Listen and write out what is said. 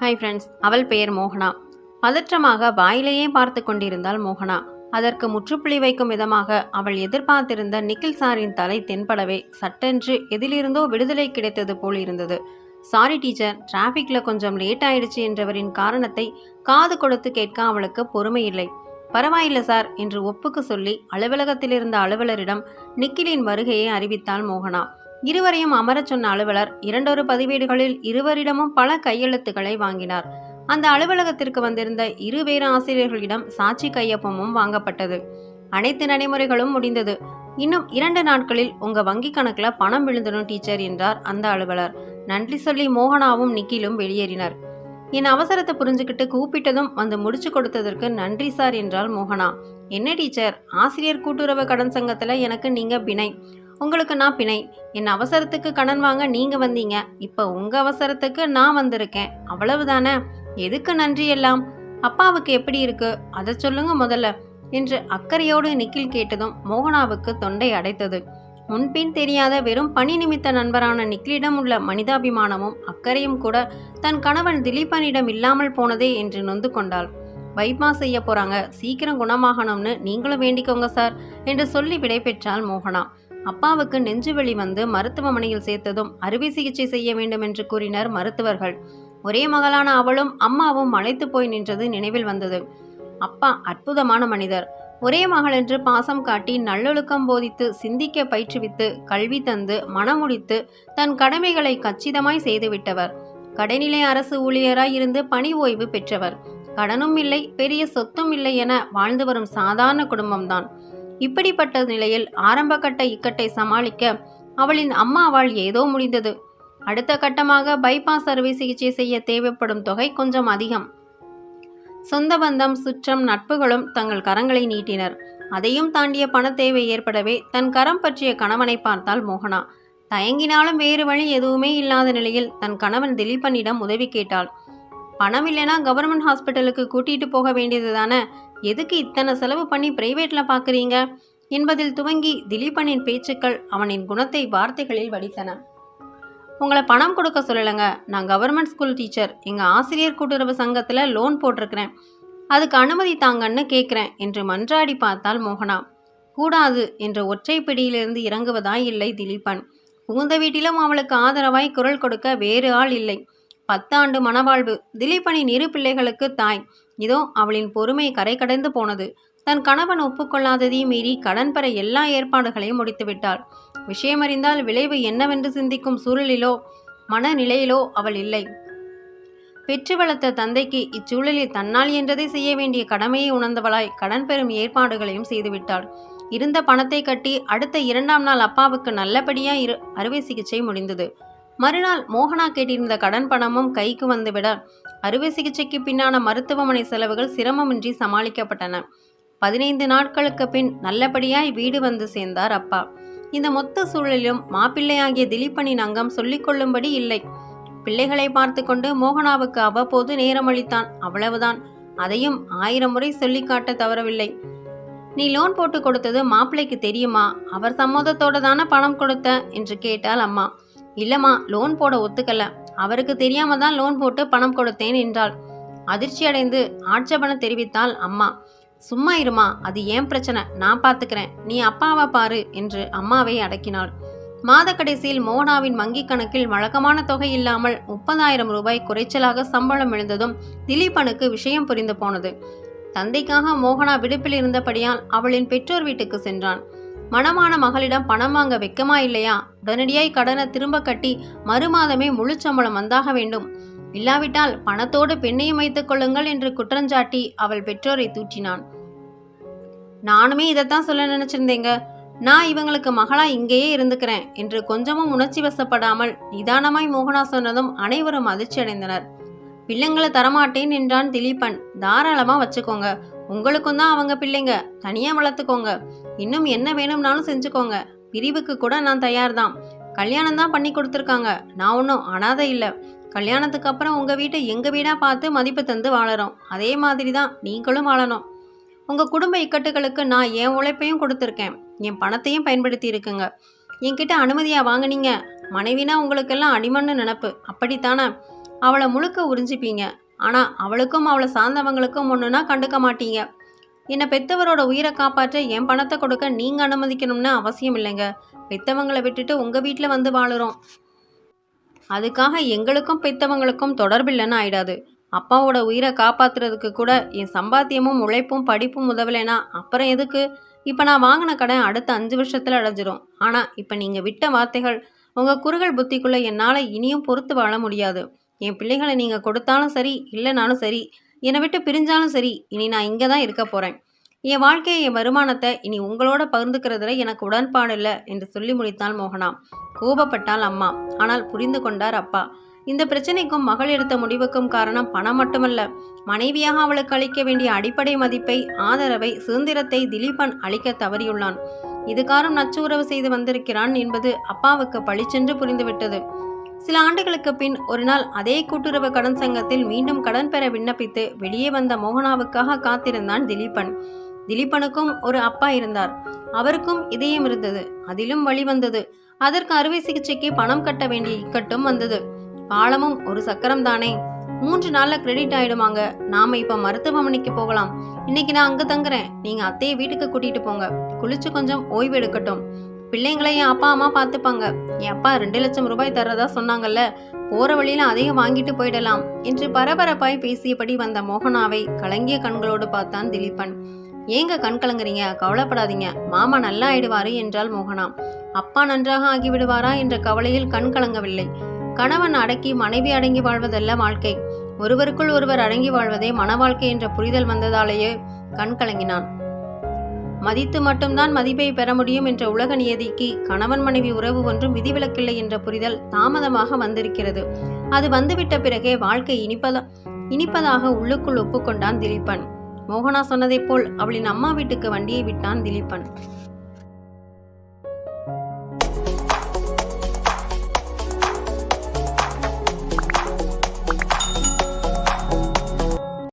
Hi friends அவள் பெயர் மோகனா. பதற்றமாக வாயிலேயே பார்த்து கொண்டிருந்தாள் மோகனா. அதற்கு முற்றுப்புள்ளி வைக்கும் விதமாக அவள் எதிர்பார்த்திருந்த நிக்கில் சாரின் தலை தென்படவே சட்டென்று எதிலிருந்தோ விடுதலை கிடைத்தது போல் இருந்தது. சாரி டீச்சர் டிராஃபிக்ல கொஞ்சம் லேட் ஆயிடுச்சு என்றவரின் காரணத்தை காது கொடுத்து கேட்க அவளுக்கு பொறுமை இல்லை. பரவாயில்ல சார் என்று ஒப்புக்கு சொல்லி அலுவலகத்தில் இருந்த அலுவலரிடம் நிக்கிலின் வருகையை அறிவித்தாள் மோகனா. இருவரையும் அமரச் சொன்ன அலுவலர் இரண்டொரு பதிவேடுகளில் இருவரிடமும் பல கையெழுத்துக்களை வாங்கினார். அந்த அலுவலகத்திற்கு வந்திருந்த இரு வேறு ஆசிரியர்களிடம் சாட்சி கையொப்பமும் வாங்கப்பட்டது. அனைத்து நடைமுறைகளும் முடிந்தது. இன்னும் இரண்டு நாட்களில் உங்க வங்கி கணக்குல பணம் விழுந்துடும் டீச்சர் என்றார் அந்த அலுவலர். நன்றி சொல்லி மோகனாவும் நிக்கிலும் வெளியேறினர். என் அவசரத்தை புரிஞ்சுக்கிட்டு கூப்பிட்டதும் வந்து முடிச்சு கொடுத்ததற்கு நன்றி சார் என்றாள் மோகனா. என்ன டீச்சர் ஆசிரியர் கூட்டுறவு கடன் சங்கத்துல எனக்கு நீங்க பிணை. உங்களுக்கு நான் பிணை. என் அவசரத்துக்கு கடன் வாங்க நீங்க வந்தீங்க. இப்போ உங்க அவசரத்துக்கு நான் வந்திருக்கேன். அவ்வளவுதானே? எதுக்கு நன்றி எல்லாம்? அப்பாவுக்கு எப்படி இருக்கு? அதை சொல்லுங்க முதல்ல என்று அக்கறையோடு நிக்கில் கேட்டதும் மோகனாவுக்கு தொண்டை அடைத்தது. முன்பின் தெரியாத வெறும் பணி நிமித்த நண்பரான நிக்கிலிடம் உள்ள மனிதாபிமானமும் அக்கறையும் கூட தன் கணவன் திலீபனிடம் இல்லாமல் போனதே என்று நொந்து கொண்டாள். வைமா செய்ய போறாங்க. சீக்கிரம் குணமாகணும்னு நீங்களும் வேண்டிக்கோங்க சார் என்று சொல்லி விடை பெற்றாள் மோகனா. அப்பாவுக்கு நெஞ்சுவலி வந்து மருத்துவமனையில் சேர்த்ததும் அறுவை சிகிச்சை செய்ய வேண்டும் என்று கூறினர் மருத்துவர்கள். ஒரே மகளான அவளும் அம்மாவும் மலைத்து போய் நின்றது நினைவில் வந்தது. அப்பா அற்புதமான மனிதர். ஒரே மகள் என்று பாசம் காட்டி நல்லொழுக்கம் போதித்து சிந்திக்க பயிற்றுவித்து கல்வி தந்து மனமுடித்து தன் கடமைகளை கச்சிதமாய் செய்துவிட்டவர் கடைநிலை அரசு ஊழியராய் இருந்து பணி ஓய்வு பெற்றவர். கடனும் இல்லை பெரிய சொத்தும் இல்லை என வாழ்ந்து வரும் சாதாரண குடும்பம்தான். இப்படிப்பட்ட நிலையில் ஆரம்பகட்ட இக்கட்டை சமாளிக்க அவளின் அம்மாவால் ஏதோ முடிந்தது. அடுத்த கட்டமாக பைபாஸ் அறுவை சிகிச்சை செய்ய தேவைப்படும் தொகை கொஞ்சம் அதிகம். சொந்த பந்தம் சுற்றம் நட்புகளும் தங்கள் கரங்களை நீட்டினர். அதையும் தாண்டிய பண தேவை ஏற்படவே தன் கரம் பற்றிய கணவனை பார்த்தாள் மோகனா. தயங்கினாலும் வேறு வழி எதுவுமே இல்லாத நிலையில் தன் கணவன் திலீபனிடம் உதவி கேட்டாள். பணம் இல்லைனா கவர்மெண்ட் ஹாஸ்பிட்டலுக்கு கூட்டிட்டு போக வேண்டியது தானே எதுக்கு இத்தனை செலவு பண்ணி பிரைவேட்ல பார்க்குறீங்க என்பதில் துவங்கி திலீபனின் பேச்சுக்கள் அவனின் குணத்தை வார்த்தைகளில் வடித்தன. உங்களை பணம் கொடுக்க சொல்லலைங்க. நான் கவர்மெண்ட் ஸ்கூல் டீச்சர் எங்கள் ஆசிரியர் கூட்டுறவு சங்கத்தில் லோன் போட்டிருக்கிறேன். அதுக்கு அனுமதி தாங்கன்னு கேட்குறேன் என்று மன்றாடி பார்த்தால் மோகனா. கூடாது என்ற ஒற்றை பிடியிலிருந்து இறங்குவதாய் இல்லை திலீபன். புகுந்த வீட்டிலும் அவளுக்கு ஆதரவாய் குரல் கொடுக்க வேறு ஆள் இல்லை. பத்தாண்டு மனவாழ்வு. திலீபனின் இரு பிள்ளைகளுக்கு தாய். இதோ அவளின் பொறுமை கரை கடந்து போனது. தன் கணவன் ஒப்புக்கொள்ளாததையும் மீறி கடன் பெற எல்லா ஏற்பாடுகளையும் முடித்துவிட்டாள். விஷயமறிந்தால் விளைவு என்னவென்று சிந்திக்கும் சூழலிலோ மனநிலையிலோ அவள் இல்லை. பெற்று வளர்த்த தந்தைக்கு இச்சூழலில் தன்னால் என்றதை செய்ய வேண்டிய கடமையை உணர்ந்தவளாய் கடன் பெறும் ஏற்பாடுகளையும் செய்துவிட்டாள். இருந்த பணத்தை கட்டி அடுத்த இரண்டாம் நாள் அப்பாவுக்கு நல்லபடியா இரு அறுவை சிகிச்சை முடிந்தது. மறுநாள் மோகனா கேட்டிருந்த கடன் பணமும் கைக்கு வந்துவிட அறுவை சிகிச்சைக்கு பின்னான மருத்துவமனை செலவுகள் சிரமமின்றி சமாளிக்கப்பட்டன. பதினைந்து நாட்களுக்கு பின் நல்லபடியாய் வீடு வந்து சேர்ந்தார் அப்பா. இந்த மொத்த சூழலிலும் மாப்பிள்ளையாகிய திலீபனின் அங்கம் சொல்லிக்கொள்ளும்படி இல்லை. பிள்ளைகளை பார்த்து கொண்டு மோகனாவுக்கு அவ்வப்போது நேரமளித்தான். அவ்வளவுதான். அதையும் ஆயிரம் முறை சொல்லி காட்ட தவறவில்லை. நீ லோன் போட்டு கொடுத்தது மாப்பிள்ளைக்கு தெரியுமா? அவர் சம்மதத்தோட தானே பணம் கொடுத்த? என்று கேட்டாள் அம்மா. இல்லம்மா லோன் போட ஒத்துக்கல. அவருக்கு தெரியாம தான் லோன் போட்டு பணம் கொடுத்தேன் என்றாள். அதிர்ச்சியடைந்து ஆட்சேபனை தெரிவித்தாள் அம்மா. சும்மா இருமா அது ஏன் பிரச்சனை? நான் பார்த்துக்கிறேன் நீ அப்பாவை பாரு என்று அம்மாவை அடக்கினாள். மாத கடைசியில் மோகனாவின் வங்கிக் கணக்கில் வழக்கமான தொகை இல்லாமல் முப்பதாயிரம் ரூபாய் குறைச்சலாக சம்பளம் எழுந்ததும் திலீபனுக்கு விஷயம் புரிந்து போனது. தந்தைக்காக மோகனா விடுப்பில் இருந்தபடியால் அவளின் பெற்றோர் வீட்டுக்கு சென்றான். மணமான மகளிடம் பணம் வாங்க வெக்கமா இல்லையா? உடனடியாய் கடனை திரும்ப கட்டி மறுமாதமே முழு சம்பளம் வந்தாக வேண்டும். இல்லாவிட்டால் பணத்தோடு பெண்ணையும் வைத்துக் கொள்ளுங்கள் என்று குற்றஞ்சாட்டி அவள் பெற்றோரை தூற்றினான். நானுமே இதைத்தான் சொல்ல நினைச்சிருந்தேங்க. நான் இவங்களுக்கு மகளா இங்கேயே இருந்துக்கிறேன் என்று கொஞ்சமும் உணர்ச்சி வசப்படாமல் நிதானமாய் மோகனா சொன்னதும் அனைவரும் அதிர்ச்சி அடைந்தனர். பிள்ளைங்களை தரமாட்டேன் என்றான் திலீபன். தாராளமா வச்சுக்கோங்க. உங்களுக்கும் தான் அவங்க பிள்ளைங்க. தனியா வளர்த்துக்கோங்க. இன்னும் என்ன வேணும்னாலும் செஞ்சுக்கோங்க. பிரிவுக்கு கூட நான் தயார் தான் கல்யாணம் தான் பண்ணி கொடுத்துருக்காங்க. நான் ஒன்றும் அனாதை இல்லை. கல்யாணத்துக்கு அப்புறம் உங்கள் வீட்டை எங்கள் வீடாக பார்த்து மதிப்பு தந்து வாழறோம். அதே மாதிரி தான் நீங்களும் வாழணும். உங்கள் குடும்ப இக்கட்டுகளுக்கு நான் என் உழைப்பையும் கொடுத்துருக்கேன். என் பணத்தையும் பயன்படுத்தி இருக்குங்க. என்கிட்ட அனுமதியாக வாங்குனீங்க. மனைவினா உங்களுக்கெல்லாம் அடிமண்ணு நினப்பு. அப்படித்தானே? அவளை முழுக்க உறிஞ்சிப்பீங்க. ஆனால் அவளுக்கும் அவளை சார்ந்தவங்களுக்கும் ஒன்றுனா கண்டுக்க மாட்டீங்க. என்னை பெத்தவரோட உயிரை காப்பாற்ற என் பணத்தை கொடுக்க நீங்கள் அனுமதிக்கணும்னு அவசியம் இல்லைங்க. பெத்தவங்களை விட்டுட்டு உங்கள் வீட்டில் வந்து வாழுறோம். அதுக்காக எங்களுக்கும் பெத்தவங்களுக்கும் தொடர்பில்லைன்னு ஆயிடாது. அப்பாவோட உயிரை காப்பாத்துறதுக்கு கூட என் சம்பாத்தியமும் உழைப்பும் படிப்பும் உதவலைனா அப்புறம் எதுக்கு? இப்போ நான் வாங்கின கடன் அடுத்த அஞ்சு வருஷத்தில் அடைஞ்சிரும். ஆனால் இப்போ நீங்கள் விட்ட வார்த்தைகள் உங்கள் குறுகள் புத்திக்குள்ளே என்னால் இனியும் பொறுத்து வாழ முடியாது. என் பிள்ளைகளை நீங்கள் கொடுத்தாலும் சரி இல்லைனாலும் சரி என்னை விட்டு பிரிஞ்சாலும் சரி இனி நான் இங்கே தான் இருக்க போகிறேன் என் வாழ்க்கையை என் வருமானத்தை இனி உங்களோட பகிர்ந்துக்கிறதுல எனக்கு உடன்பாடு இல்லை என்று சொல்லி முடித்தாள் மோகனா. கோபப்பட்டாள் அம்மா. ஆனால் புரிந்து கொண்டார் அப்பா. இந்த பிரச்சனைக்கும் மகள் எடுத்த முடிவுக்கும் காரணம் பணம் மட்டுமல்ல. மனைவியாக அவளுக்கு அளிக்க வேண்டிய அடிப்படை மதிப்பை ஆதரவை சுதந்திரத்தை திலீபன் அளிக்க தவறியுள்ளான். இதுகாரும் நச்சு உறவு செய்து வந்திருக்கிறான் என்பது அப்பாவுக்கு பளிச்சென்று புரிந்துவிட்டது. சில ஆண்டுகளுக்கு பின் ஒரு நாள் அதே கூட்டுறவு கடன் சங்கத்தில் மீண்டும் கடன் பெற விண்ணப்பித்து வெளியே வந்த மோகனாவுக்காக காத்திருந்தான் திலீபன். திலீபனுக்கும் ஒரு அப்பா இருந்தார். அவருக்கும் இதயம் இருந்தது. அதிலும் வழி வந்தது. அதற்கு அறுவை சிகிச்சைக்கு பணம் கட்ட வேண்டிய இக்கட்டும் வந்தது. பாலமும் ஒரு சக்கரம் தானே. மூன்று நாள்ல கிரெடிட் ஆயிடுவாங்க நாம இப்ப மருத்துவமனைக்கு போகலாம். இன்னைக்கு நான் அங்க தங்குறேன். நீங்க அத்தையை வீட்டுக்கு கூட்டிட்டு போங்க. குளிச்சு கொஞ்சம் ஓய்வு எடுக்கட்டும். பிள்ளைங்களை என் அப்பா அம்மா பார்த்துப்பாங்க. என் அப்பா ரெண்டு லட்சம் ரூபாய் தர்றதா சொன்னாங்கல்ல போற வழியில அதையும் வாங்கிட்டு போயிடலாம் என்று பரபரப்பாய் பேசியபடி வந்த மோகனாவை கலங்கிய கண்களோடு பார்த்தான் திலீபன். ஏங்க கண் கலங்குறீங்க? கவலைப்படாதீங்க. மாமா நல்லா ஆயிடுவாரு என்றாள் மோகனா. அப்பா நன்றாக ஆகிவிடுவாரா என்ற கவலையில் கண் கலங்கவில்லை. கணவன் அடக்கி மனைவி அடங்கி வாழ்வதல்ல வாழ்க்கை. ஒருவருக்குள் ஒருவர் அடங்கி வாழ்வதே மன வாழ்க்கை என்ற புரிதல் வந்ததாலேயே கண் கலங்கினான். மதித்து மட்டும்தான் மதிப்பை பெற முடியும் என்ற உலக நியதிக்கு கணவன் மனைவி உறவு ஒன்றும் விதிவிலக்கில்லை என்ற புரிதல் தாமதமாக வந்திருக்கிறது. அது வந்துவிட்ட பிறகே வாழ்க்கை இனிப்பதா இனிப்பதாக உள்ளுக்குள் ஒப்புக்கொண்டான் திலீபன். மோகனா சொன்னதைப் போல் அவளின் அம்மா வீட்டுக்கு வண்டியை விட்டான் திலீபன்.